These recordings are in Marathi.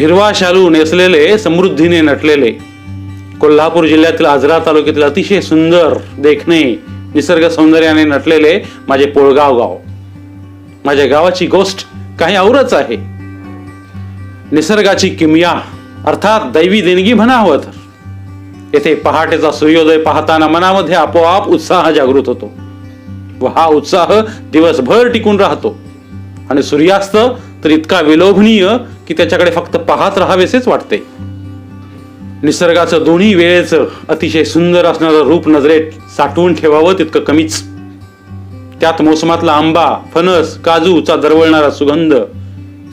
हिरवा शालू नेसलेले समृद्धीने नटलेले. कोल्हापूर जिल्ह्यातील आजरा तालुक्यातील अतिशय सुंदर देखणे निसर्ग सौंदर्याने नटलेले माझे पोळगाव गाव. माझ्या गावाची गोष्ट काही औरच आहे. निसर्गाची किमया अर्थात दैवी देणगी म्हणावं तर. येथे पहाटेचा सूर्योदय पाहताना मनामध्ये आपोआप उत्साह जागृत होतो. व हा उत्साह दिवसभर टिकून राहतो. आणि सूर्यास्त तर इतका विलोभनीय की त्याच्याकडे फक्त पाहत राहावेसेच वाटते. निसर्गाचं दोन्ही वेळेचं अतिशय सुंदर असणारं रूप नजरेत साठवून ठेवावं तितकं कमीच. त्यात मोसमातला आंबा फणस काजूचा दरवळणारा सुगंध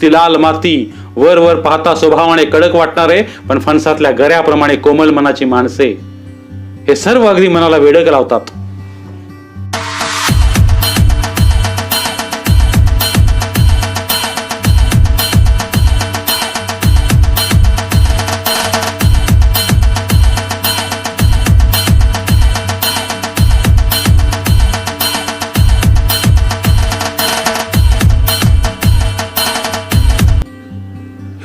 ती लाल माती वर वर पाहता स्वभावाने कडक वाटणारे पण फणसातल्या गऱ्याप्रमाणे कोमल मनाची माणसे. हे सर्व अगदी मनाला वेडक लावतात.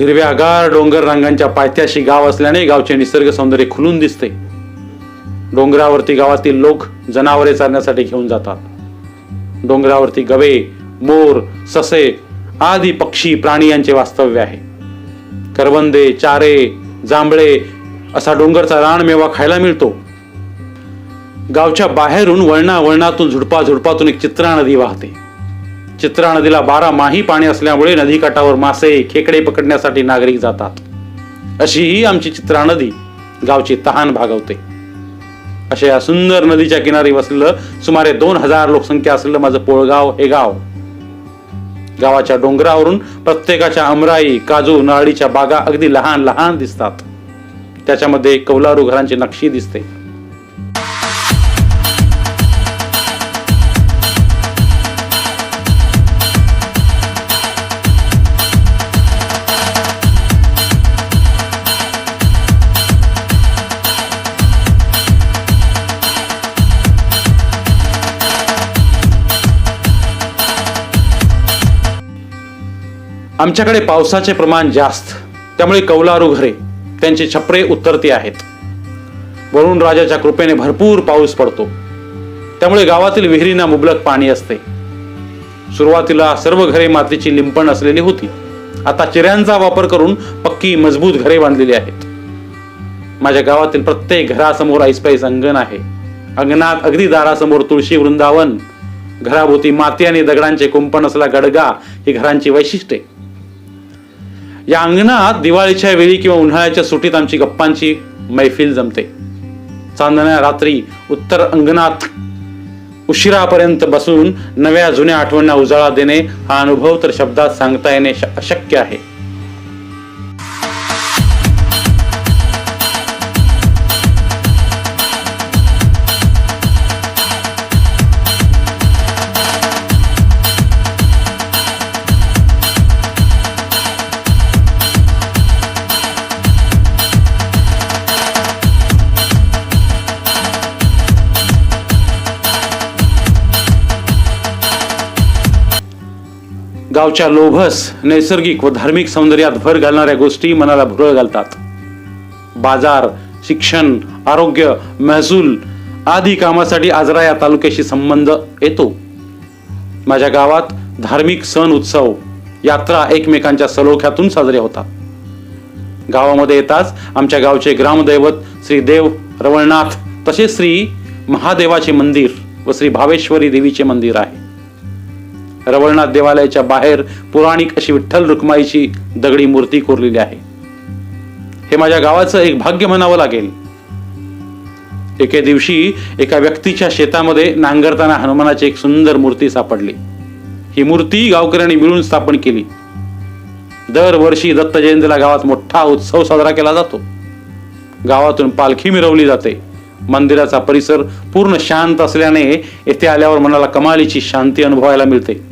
हिरव्यागार डोंगर रंगांच्या पायथ्याशी गाव असल्याने गावचे निसर्ग सौंदर्य खुलून दिसते. डोंगरावरती गावातील लोक जनावरे चरण्यासाठी घेऊन जातात. डोंगरावरती गवे मोर ससे आदी पक्षी प्राणी यांचे वास्तव्य आहे. करवंदे चारे जांभळे असा डोंगरचा रानमेवा खायला मिळतो. गावच्या बाहेरून वळणा वळणातून झुडपा झुडपातून एक चित्रा नदी वाहते. चित्रा नदीला बारा माही पाणी असल्यामुळे नदीकाठावर मासे खेकडे पकडण्यासाठी नागरिक जातात. अशी ही आमची चित्रा नदी गावची तहान भागवते. अशा या सुंदर नदीच्या किनारी वसलेलं सुमारे दोन हजार लोकसंख्या असलेलं माझं पोळगाव हे गाव. गावाच्या डोंगरावरून प्रत्येकाच्या अमराई काजू नारळीच्या बागा अगदी लहान लहान दिसतात. त्याच्यामध्ये कौलारू घरांची नक्षी दिसते. आमच्याकडे पावसाचे प्रमाण जास्त त्यामुळे कौलारू घरे त्यांचे छपरे उत्तरती आहेत. वरुण राजाच्या कृपेने भरपूर पाऊस पडतो. त्यामुळे गावातील विहिरींना मुबलक पाणी असते. सुरुवातीला सर्व घरे मातीची लिंपण असलेली होती. आता चिऱ्यांचा वापर करून पक्की मजबूत घरे बांधलेली आहेत. माझ्या गावातील प्रत्येक घरासमोर आईसपाईस अंगण आहे. अंगणात अगदी दारासमोर तुळशी वृंदावन घराभोवती माती आणि दगडांचे कुंपण असला गडगा ही घरांची वैशिष्ट्ये. या अंगणात दिवाळीच्या वेळी किंवा उन्हाळ्याच्या सुटीत आमची गप्पांची मैफिल जमते. चांदण्या रात्री उत्तर अंगणात उशिरापर्यंत बसून नव्या जुन्या आठवणींना उजाळा देणे हा अनुभव तर शब्दात सांगता येणे श- अशक्य आहे. गावच्या लोभस नैसर्गिक व धार्मिक सौंदर्यात भर घालणाऱ्या गोष्टी मनाला भुरळ घालतात. बाजार शिक्षण आरोग्य महसूल आदी कामासाठी आजरा या तालुक्याशी संबंध येतो. माझ्या गावात धार्मिक सण उत्सव यात्रा एकमेकांच्या सलोख्यातून साजरे होतात. गावामध्ये येताच आमच्या गावचे ग्रामदैवत श्री देव रवळनाथ तसेच श्री महादेवाचे मंदिर व श्री भावेश्वरी देवीचे मंदिर आहे. रवळनाथ देवालयाच्या बाहेर पुराणिक अशी विठ्ठल रुक्माईची दगडी मूर्ती कोरलेली आहे. हे माझ्या गावाचं एक भाग्य म्हणावं लागेल. एके दिवशी एका व्यक्तीच्या शेतामध्ये नांगरताना हनुमानाची एक सुंदर मूर्ती सापडली. ही मूर्ती गावकऱ्यांनी मिळून स्थापन केली. दरवर्षी दत्त जयंतीला गावात मोठा उत्सव साजरा केला जातो. गावातून पालखी मिरवली जाते. मंदिराचा परिसर पूर्ण शांत असल्याने येथे आल्यावर मनाला कमालीची शांती अनुभवायला मिळते.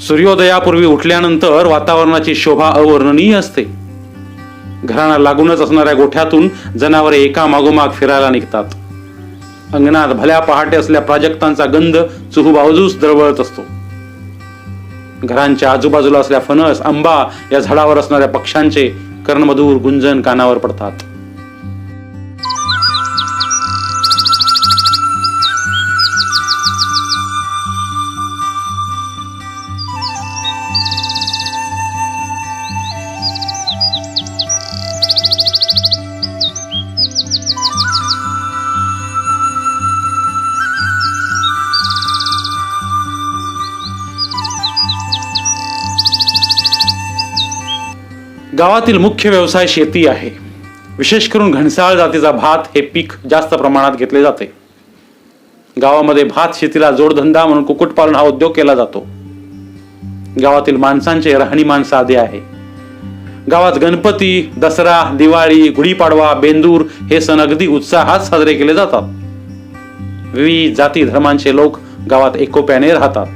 सूर्योदयापूर्वी उठल्यानंतर वातावरणाची शोभा अवर्णनीय असते. घरांना लागूनच असणाऱ्या गोठ्यातून जनावरे एका मागोमाग फिरायला निघतात. अंगणात भल्या पहाटे असल्या प्राजक्तांचा गंध चुहूबाजूस दरवळत असतो. घरांच्या आजूबाजूला असल्या फणस आंबा या झाडावर असणाऱ्या पक्ष्यांचे कर्णमधूर गुंजन कानावर पडतात. गावातील मुख्य व्यवसाय शेती आहे. विशेष करून घनसाळ जातीचा भात हे पीक जास्त प्रमाणात घेतले जाते. गावामध्ये भात शेतीला जोडधंदा म्हणून कुक्कुटपालन हा उद्योग केला जातो. गावातील माणसांचे राहणीमान साधे आहे. गावात गणपती दसरा दिवाळी गुढीपाडवा बेंदूर हे सण अगदी उत्साहात साजरे केले जातात. विविध जाती धर्मांचे लोक गावात एकोप्याने राहतात.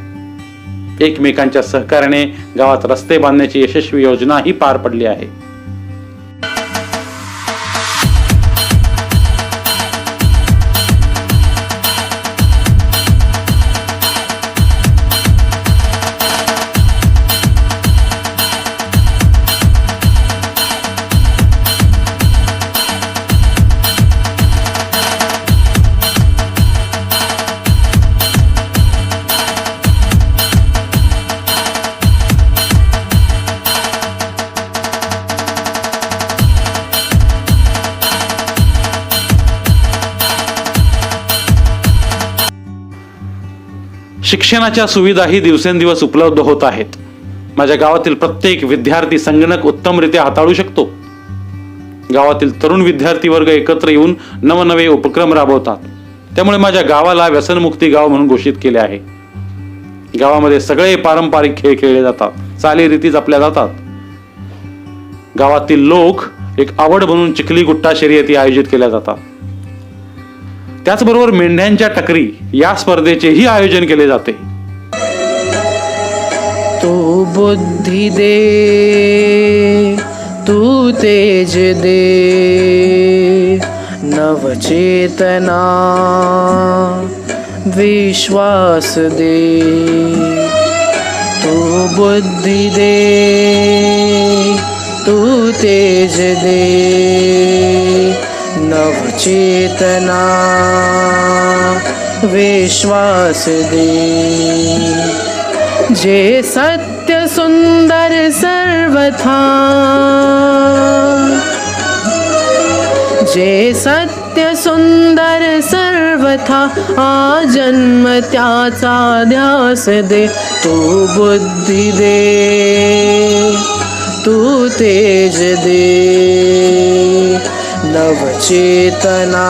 एकमेकांच्या सहकार्याने गावात रस्ते बांधण्याची यशस्वी योजनाही पार पडली आहे. शिक्षणाच्या सुविधाही दिवसेंदिवस उपलब्ध होत आहेत. माझ्या गावातील प्रत्येक विद्यार्थी संगणक उत्तमरित्या हाताळू शकतो. गावातील तरुण विद्यार्थी वर्ग एकत्र येऊन नवनवे उपक्रम राबवतात. त्यामुळे माझ्या गावाला व्यसनमुक्ती गाव म्हणून घोषित केले आहे. गावामध्ये सगळे पारंपरिक खेळ खेळले जातात. चालीरीती जपल्या जातात. गावातील लोक एक आवड म्हणून चिखली गुट्टा शर्यती आयोजित केल्या जातात. त्याचबरोबर मेंढ्यांच्या टकरी या स्पर्धेचेही आयोजन केले जाते. तू बुद्धी दे तू तेज दे नवचेतना विश्वास दे. तू बुद्धी दे तू तेज दे नवचेतना विश्वास दे। जे सत्य सुंदर सर्वथा जे सत्य सुंदर सर्वथा आ जन्म त्याचा ध्यास दे। तू बुद्धी दे तू तेज दे। नवचेतना।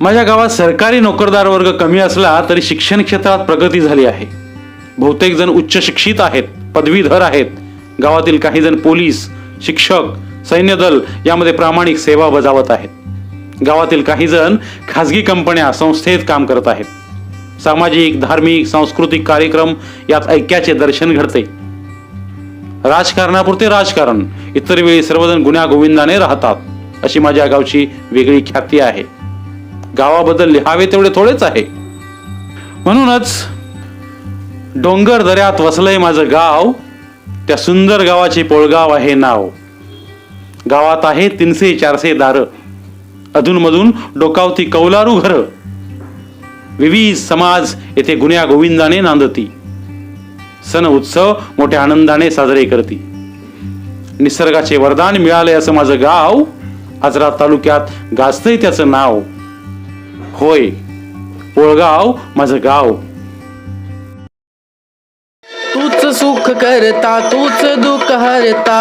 माझ्या गावात सरकारी नोकरदार वर्ग कमी असला तरी शिक्षण क्षेत्रात प्रगती झाली आहे. बहुतेक जण उच्च शिक्षित आहेत पदवीधर आहेत. गावातील काही जण पोलीस शिक्षक सैन्य दल यामध्ये प्रामाणिक सेवा बजावत आहेत. गावातील काही जण खाजगी कंपन्या संस्थेत काम करत आहेत. सामाजिक धार्मिक सांस्कृतिक कार्यक्रम यात ऐक्याचे दर्शन घडते. राजकारणापुरते राजकारण. इतर वेळी सर्वजण गुन्ह्या गोविंदाने राहतात. अशी माझ्या गावची वेगळी ख्याती आहे. गावाबद्दल लिहावे तेवढे थोडेच आहे. म्हणूनच डोंगर दऱ्यात वसलंय माझं गाव त्या सुंदर गावाचे पोळगाव आहे नाव. गावात आहे तीनशे चारशे दारं. अधूनमधून डोकावती कौलारू घर. विविध समाज येथे गुन्ह्या गोविंदाने नांदती. सण उत्सव मोठ्या आनंदाने साजरे करते. निसर्गाचे वरदान मिळाले असं माझं गाव आजरा तालुक्यात गाजतंय त्याचं नाव. होय पोळगाव माझं गाव. तूच सुख करता तूच दुःख हरता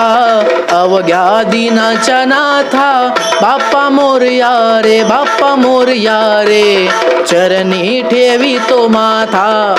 अवघ्या दिनाच्या नाथा बाप्पा मोरया रे बाप्पा मोरया रे चरणी ठेवी तो माथा.